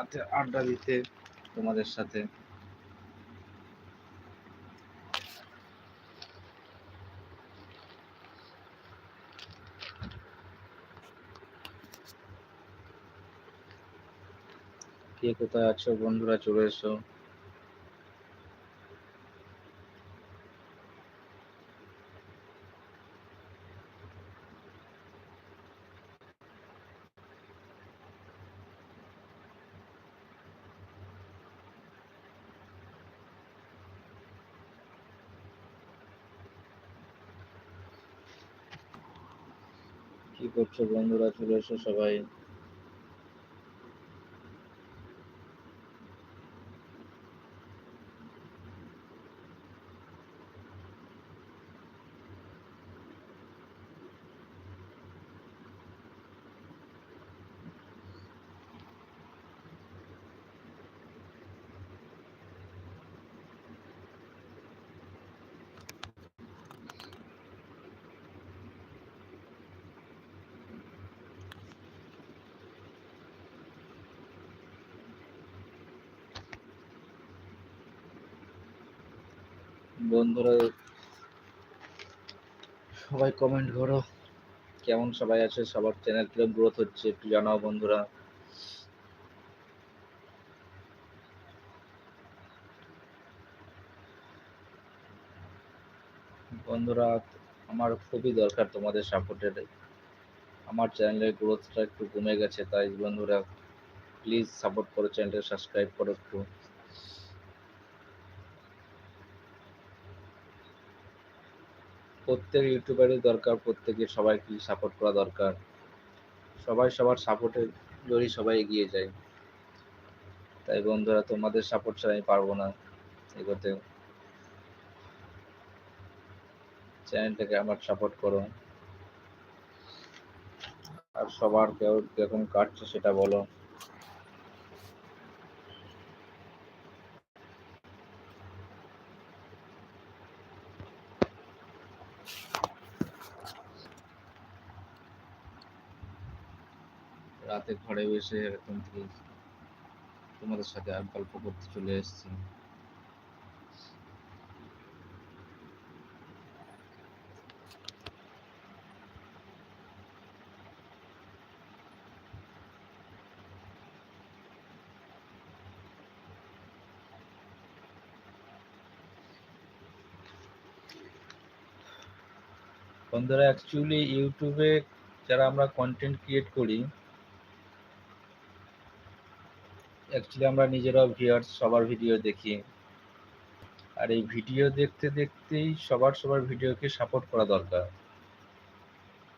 রাতে আড্ডা দিতে তোমাদের সাথে। কে কোথায় আছো? বন্ধুরা চলে এসো। কি করছ বন্ধুরা? চলে এসো সবাই। বন্ধুরা, সবাই কমেন্ট করো। কেমন সবাই আছে? সবার চ্যানেল কীরকম গ্রোথ হচ্ছে একটু জানাও বন্ধুরা। বন্ধুরা, আমার খুবই দরকার তোমাদের সাপোর্টের আমার চ্যানেলের গ্রোথটা একটু কমে গেছে, তাই বন্ধুরা প্লিজ সাপোর্ট করো চ্যানেলটা সাবস্ক্রাইব করো একটু। প্রত্যেক ইউটিউবারই দরকার প্রত্যেকে সবাইকে সাপোর্ট করা দরকার। সবাই সবার সাপোর্টের জোরই সবাই এগিয়ে যায়। তাই বন্ধুরা, তোমাদের সাপোর্ট ছাড়া আমি পারব না এগোতে। চ্যানেলটাকে আমার সাপোর্ট করো। আর সবার কেউ কীরকম কাটছে সেটা বলো রাতে ঘরে বসে থেকে তোমাদের সাথে আর গল্প করতে চলে এসেছি। বন্ধুরা অ্যাকচুয়ালি ইউটিউবে যারা আমরা কন্টেন্ট ক্রিয়েট করি অ্যাকচুয়ালি আমরা নিজেরাও ভিউয়ার্স সবার ভিডিও দেখি। আর এই ভিডিও দেখতে দেখতেই সবার সবার ভিডিওকে সাপোর্ট করা দরকার।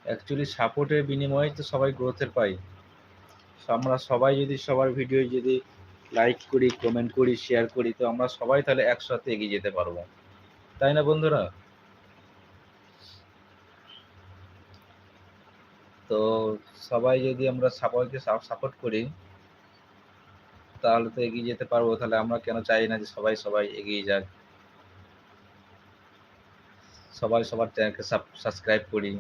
অ্যাকচুয়ালি সাপোর্টের বিনিময়ে তো সবাই গ্রোথের পাই। আমরা সবাই যদি সবার ভিডিও যদি লাইক করি কমেন্ট করি শেয়ার করি, তো আমরা সবাই তাহলে একসাথে এগিয়ে যেতে পারব। তাই না বন্ধুরা? তো সবাই যদি আমরা সবাইকে সাপোর্ট করি তাহলে তো এগিয়ে যেতে পারব, তাহলে আমরা কেন চাই না যে সবাই সবাই এগিয়ে যাক? সবাই সবার চ্যানেলকে সাবস্ক্রাইব করি।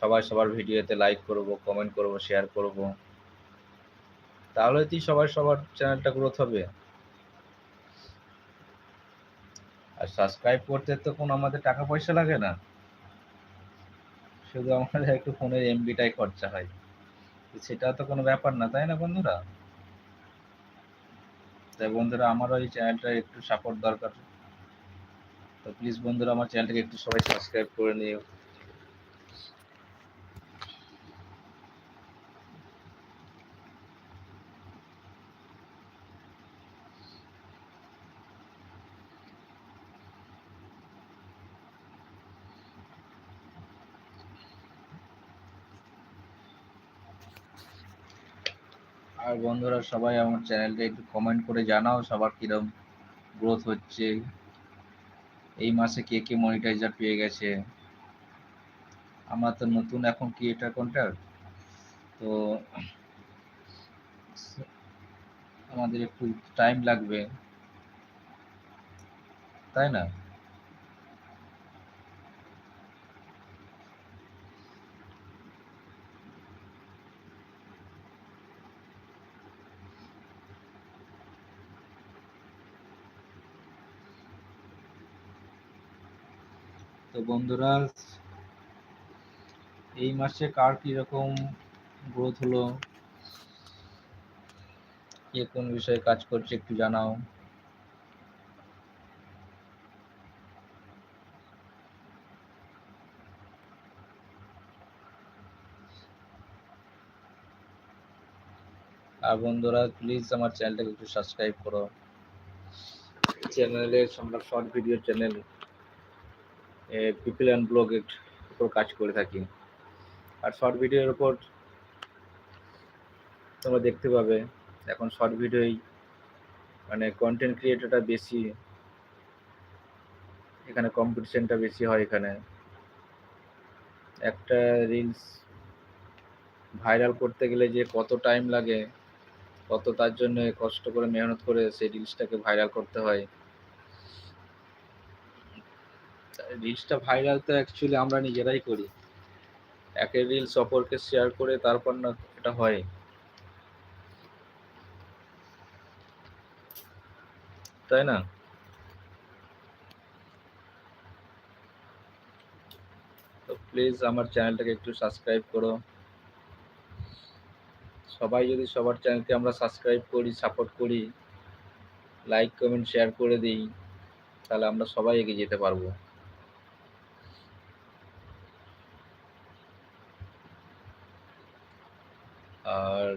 সবাই সবার ভিডিওতে লাইক করব কমেন্ট করব শেয়ার করব। তাহলে তো সবাই সবার চ্যানেলটা গ্রোথ হবে। আর সাবস্ক্রাইব করতে তো কোনো আমাদের টাকা পয়সা লাগে না। শুধু আমাদের একটু ফোনের এমবিটাই খরচা হয়। সেটা তো কোনো ব্যাপার না, তাই না বন্ধুরা? তাই বন্ধুরা আমারও এই চ্যানেলটা একটু সাপোর্ট দরকার। তো প্লিজ বন্ধুরা আমার চ্যানেলটাকে একটু সবাই সাবস্ক্রাইব করে নিও। বন্ধুরা, সবাই আমার চ্যানেলটা একটু কমেন্ট করে জানাও, সবার কীরকম গ্রোথ হচ্ছে। এই মাসে কে কে মনিটাইজার পেয়ে গেছে? আমার তো নতুন এখন ক্রিয়েটার কন্ট্যাক্ট তো আমাদের একটু টাইম লাগবে। তাই না? বন্ধুরা, এই মাসে কার কীরকম গ্রোথ হলো? কে কোন বিষয়ে কাজ করছে একটু জানাও। আর বন্ধুরা প্লিজ আমার চ্যানেলটাকে একটু সাবস্ক্রাইব করো। চ্যানেলে আমরা short video channel people and ব্লগের উপর কাজ করে থাকি। আর শর্ট ভিডিওর উপর তোমরা দেখতে পাবে, এখন শর্ট ভিডিওই মানে কন্টেন্ট ক্রিয়েটরটা বেশি, এখানে কম্পিটিশনটা বেশি হয় এখানে। একটা রিলস ভাইরাল করতে গেলে যে কত টাইম লাগে, কত তার জন্য কষ্ট করে মেহনত করে সেই রিলসটাকে ভাইরাল করতে হয়। রিলসটা ভাইরাল তো অ্যাকচুয়ালি আমরা নিজেরাই করি। একের রিলস অপরকে শেয়ার করে তারপর না এটা হয়। তাই না? তো প্লিজ আমার চ্যানেলটাকে একটু সাবস্ক্রাইব করো। সবাই যদি সবার চ্যানেলকে আমরা সাবস্ক্রাইব করি সাপোর্ট করি লাইক কমেন্ট শেয়ার করে দিই, তাহলে আমরা সবাই এগিয়ে যেতে পারব। আর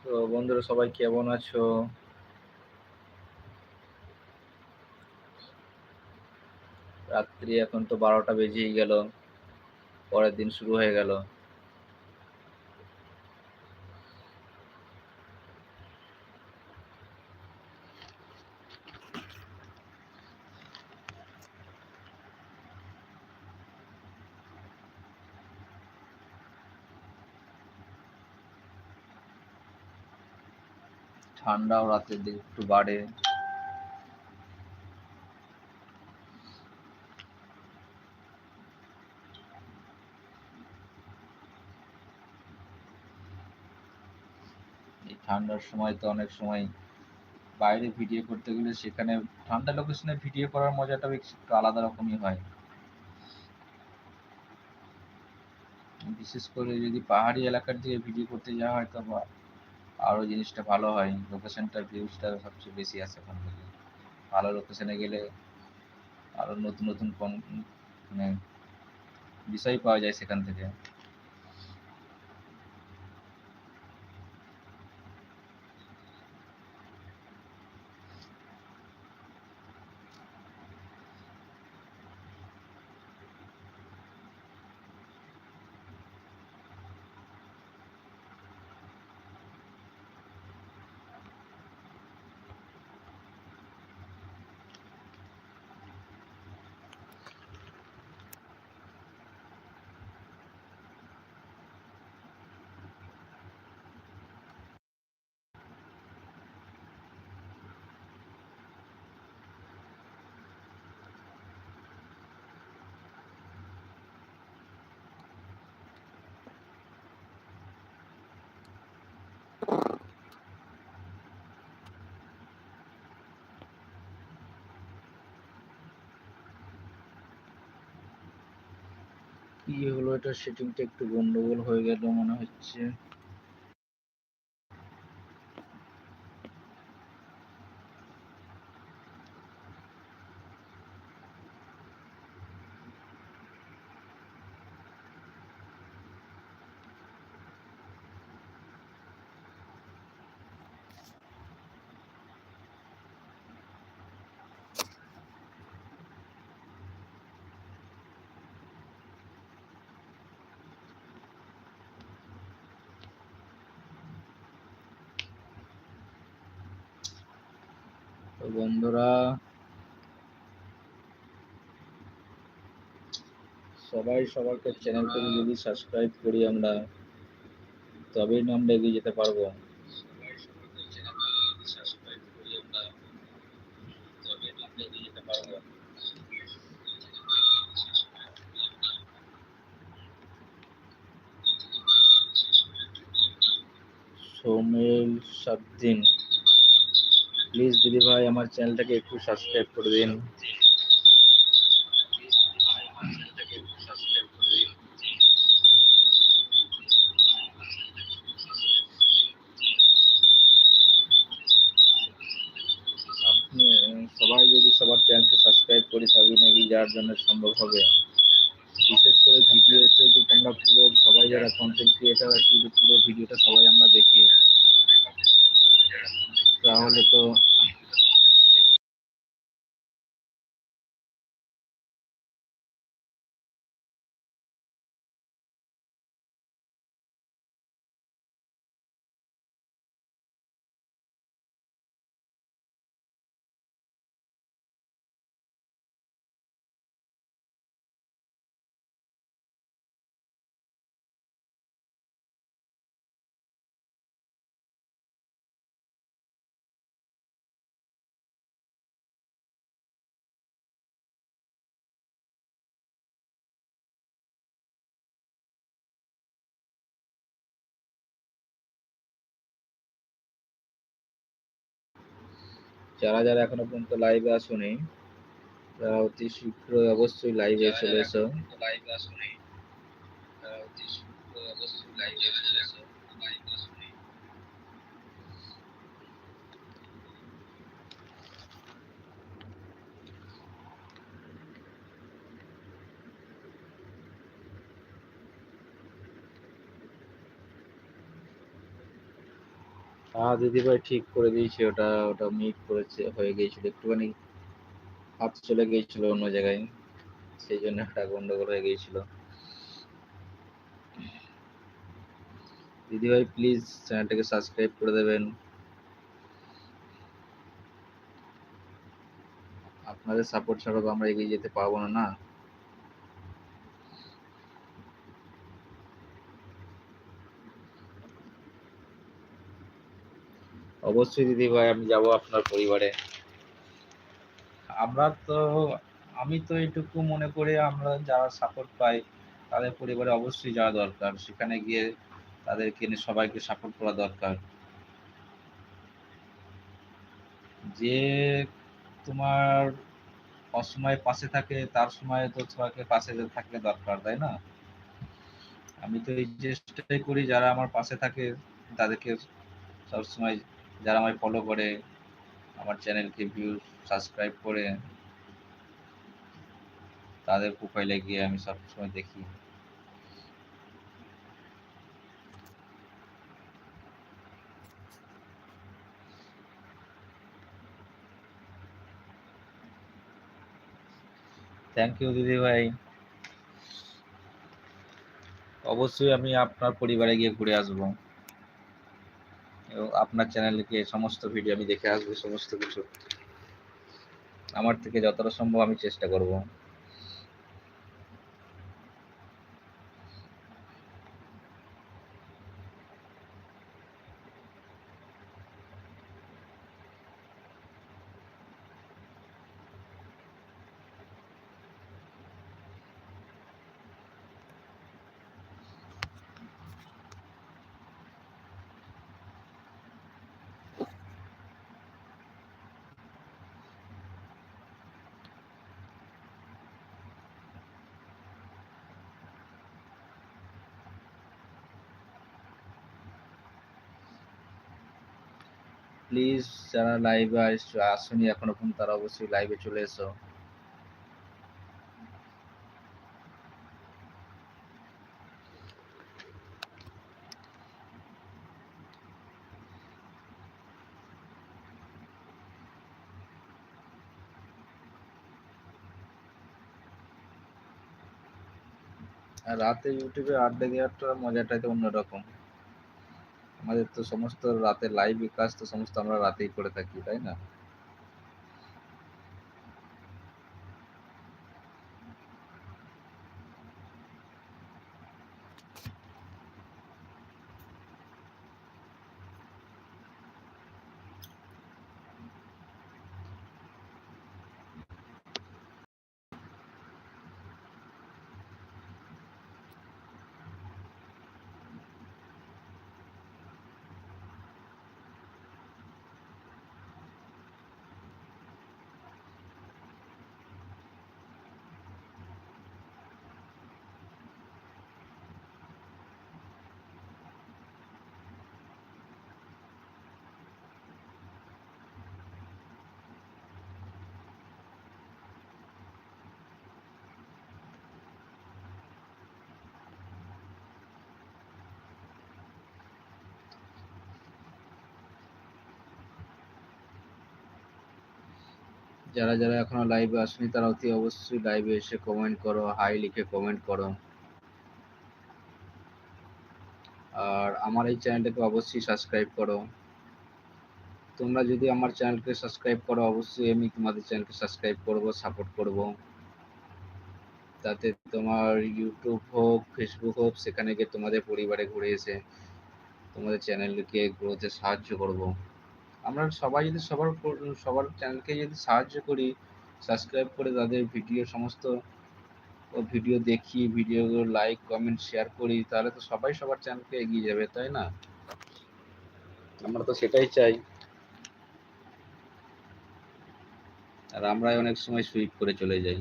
তো বন্ধুরা সবাই কেমন আছো? রাত্রি এখন তো বারোটা বেজেই গেল, পরের দিন শুরু হয়ে গেল। ঠান্ডাও রাতের দিকে একটু বাড়ে। এই ঠান্ডার সময় তো অনেক সময় বাইরে ভিডিও করতে গেলে সেখানে ঠান্ডা লোকেশনে ভিডিও করার মজাটা একটু আলাদা রকমই হয়। বিশেষ করে যদি পাহাড়ি এলাকার দিকে ভিডিও করতে যাওয়া হয় তো আরও জিনিসটা ভালো হয় লোকেশনটার ভিউজটা সবচেয়ে বেশি আসে ওখান থেকে। ভালো লোকেশনে গেলে আরও নতুন নতুন মানে বিষয় পাওয়া যায় সেখান থেকে। কি হলো এটা সেটিংটা একটু গন্ডগোল হয়ে গেল মনে হচ্ছে। তো বন্ধুরা, সবাই সবারকে চ্যানেলটাকে যদি সাবস্ক্রাইব করি আমরা, তবেই না আমরা এগিয়ে যেতে পারব। সোমেল সাবদিন। দিদি ভাই আমার চ্যানেলটাকে একটু সাবস্ক্রাইব করে দিন। সবাই যদি সবার চ্যানেলকে সাবস্ক্রাইব করি, তবেই নাকি যার জন্য সম্ভব হবে। বিশেষ করে ভিডিওতে যদি তোমরা পুরো, সবাই যারা কন্টেন্ট ক্রিয়েটার আছে যদি পুরো ভিডিওটা সবাই আমরা দেখি। তাহলে তো যারা যারা এখনও পর্যন্ত লাইভে আসুনি তারা অতি শীঘ্র অবশ্যই লাইভে চলে এসো। লাইভে আসুনি তারা অতি শীঘ্র অবশ্যই লাইভে চলে এসো। হ্যাঁ দিদি ভাই ঠিক করে দিয়েছি, ওটা ওটা মিট করেছে, হয়ে গিয়েছিল, একটুখানি হাত চলে গিয়েছিল অন্য জায়গায়, সেই জন্য একটা গন্ডগোল হয়ে গিয়েছিল। দিদি ভাই প্লিজ চ্যানেলটাকে সাবস্ক্রাইব করে দেবেন। আপনাদের সাপোর্ট ছাড়া তো আমরা এগিয়ে যেতে পারব না না? অবশ্যই দিদি ভাই, আমি যাব আপনার পরিবারে। আমরা তো, আমি তো এইটুকু মনে করি আমরা যারা সাপোর্ট পাই, তাদের পরিবারে অবশ্যই যাওয়া দরকার। সেখানে গিয়ে তাদেরকে নিয়ে সবাইকে সাপোর্ট করা দরকার। যে তোমার অসময়ে পাশে থাকে, তার সময় তো তোমাকে পাশে থাকলে দরকার, তাই না? আমি তো এই চেষ্টাই করি যারা আমার পাশে থাকে, তাদেরকে সবসময় যারা আমায় ফলো করে, আমার চ্যানেলকে ভিউ সাবস্ক্রাইব করে, তাদের প্রোফাইলে গিয়ে আমি সবসময় দেখি। থ্যাংক ইউ দিদি ভাই। অবশ্যই আমি আপনার পরিবারে গিয়ে ঘুরে আসব। এবং আপনার গিয়ে সমস্ত ভিডিও আমি দেখে আসব, সমস্ত কিছু। আমার থেকে যতটা সম্ভব আমি চেষ্টা করব। প্লিজ যারা লাইভে আসুনি এখনও পর্যন্ত, তারা অবশ্যই লাইভে চলে এসো। রাতে ইউটিউবে আড্ডা দেওয়াটা, মজাটাই তো অন্যরকম। আমাদের তো সমস্ত রাতে লাইভ কাজ তো সমস্ত আমরা রাতেই করে থাকি তাই না? যারা যারা এখনও লাইভে আসেনি, তারা অতি অবশ্যই লাইভে এসে কমেন্ট করো হাই লিখে কমেন্ট করো। আর আমার এই চ্যানেলটাকে অবশ্যই সাবস্ক্রাইব করো। তোমরা যদি আমার চ্যানেলকে সাবস্ক্রাইব করো, অবশ্যই আমি তোমাদের চ্যানেলকে সাবস্ক্রাইব করব সাপোর্ট করব। তাতে তোমার ইউটিউব হোক ফেসবুক হোক, সেখানে গিয়ে তোমাদের পরিবারে ঘুরে এসে তোমাদের চ্যানেলকে গ্রোথে সাহায্য করব। আমরা সবাই যদি সবার সবার চ্যানেলকে যদি সাহায্য করি সাবস্ক্রাইব করে তাদের ভিডিও সমস্ত ভিডিও দেখি ভিডিও লাইক কমেন্ট শেয়ার করি, তাহলে তো সবাই সবার চ্যানেলকে এগিয়ে যাবে, তাই না? আমরা তো সেটাই চাই। আর আমরাই অনেক সময় সুইপ করে চলে যাই।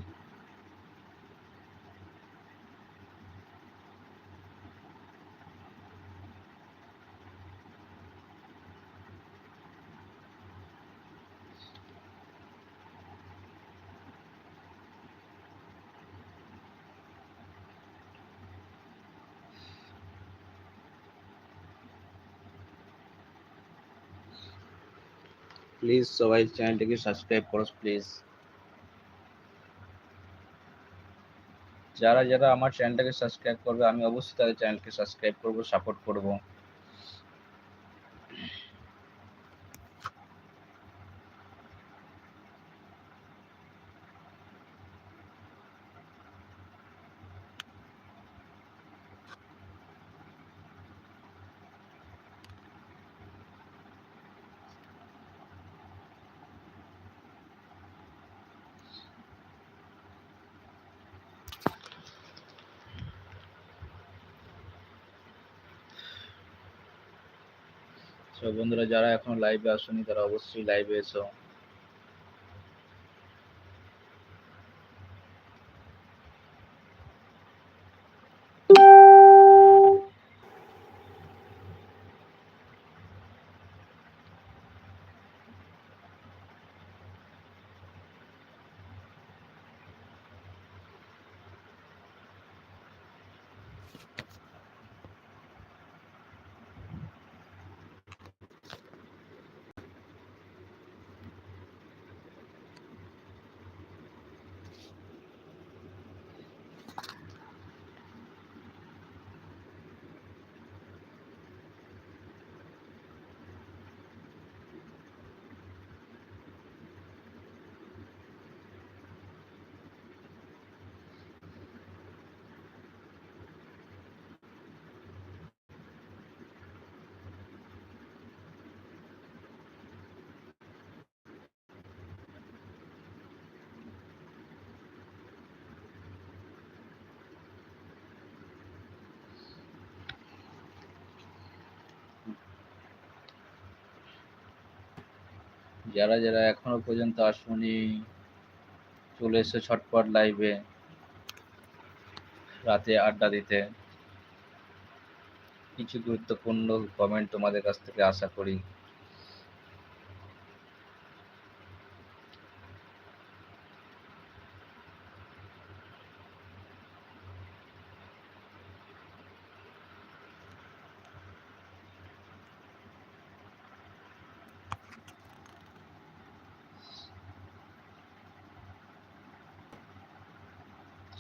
প্লিজ সবাই চ্যানেলটিকে সাবস্ক্রাইব করো প্লিজ যারা যারা আমার চ্যানেলটাকে সাবস্ক্রাইব করবে, আমি অবশ্যই তাদের চ্যানেলকে সাবস্ক্রাইব করব সাপোর্ট করব। সব বন্ধুরা যারা এখনও লাইভে আসেনি তারা অবশ্যই লাইভে এসো। যারা যারা এখনও পর্যন্ত আসুনি, চলে এসে ছটপট লাইভে রাতে আড্ডা দিতে। কিছু গুরুত্বপূর্ণ কমেন্ট তোমাদের কাছ থেকে আশা করি।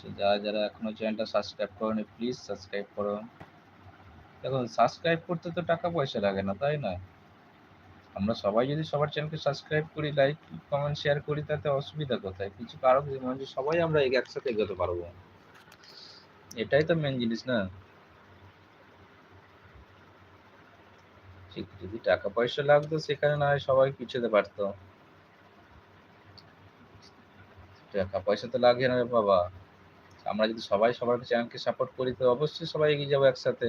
So, যারা যারা এখনও চ্যানেলটা সাবস্ক্রাইব করোনি প্লিজ সাবস্ক্রাইব করো দেখুন সাবস্ক্রাইব করতে তো টাকা পয়সা লাগে না তাই না আমরা সবাই যদি সবার চ্যানেলকে সাবস্ক্রাইব করি লাইক কমেন্ট শেয়ার করি তাতে অসুবিধা কোথায়? কিছু কারণ মানে সবাই আমরা একসাথে এগোতে পারব। এটাই তো মেন জিনিস না? যদি টাকা পয়সা লাগতো সেখানে না সবাই পিছোতে পারতো। টাকা পয়সা তো লাগে না রে বাবা। আমরা যদি সবাই সবার চ্যানেলকে সাপোর্ট করি, তো অবশ্যই সবাই এগিয়ে যাব একসাথে।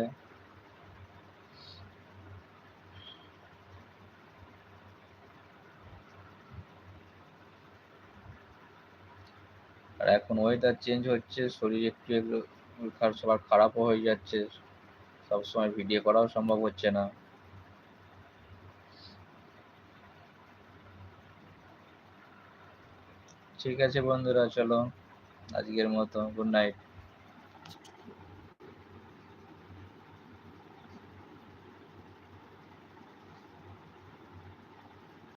আর এখন ওয়েদার চেঞ্জ হচ্ছে, শরীর একটু একটু সবার খারাপও হয়ে যাচ্ছে। সবসময় ভিডিও করাও সম্ভব হচ্ছে না। ঠিক আছে বন্ধুরা, চলো। আজকের মতো গুড নাইট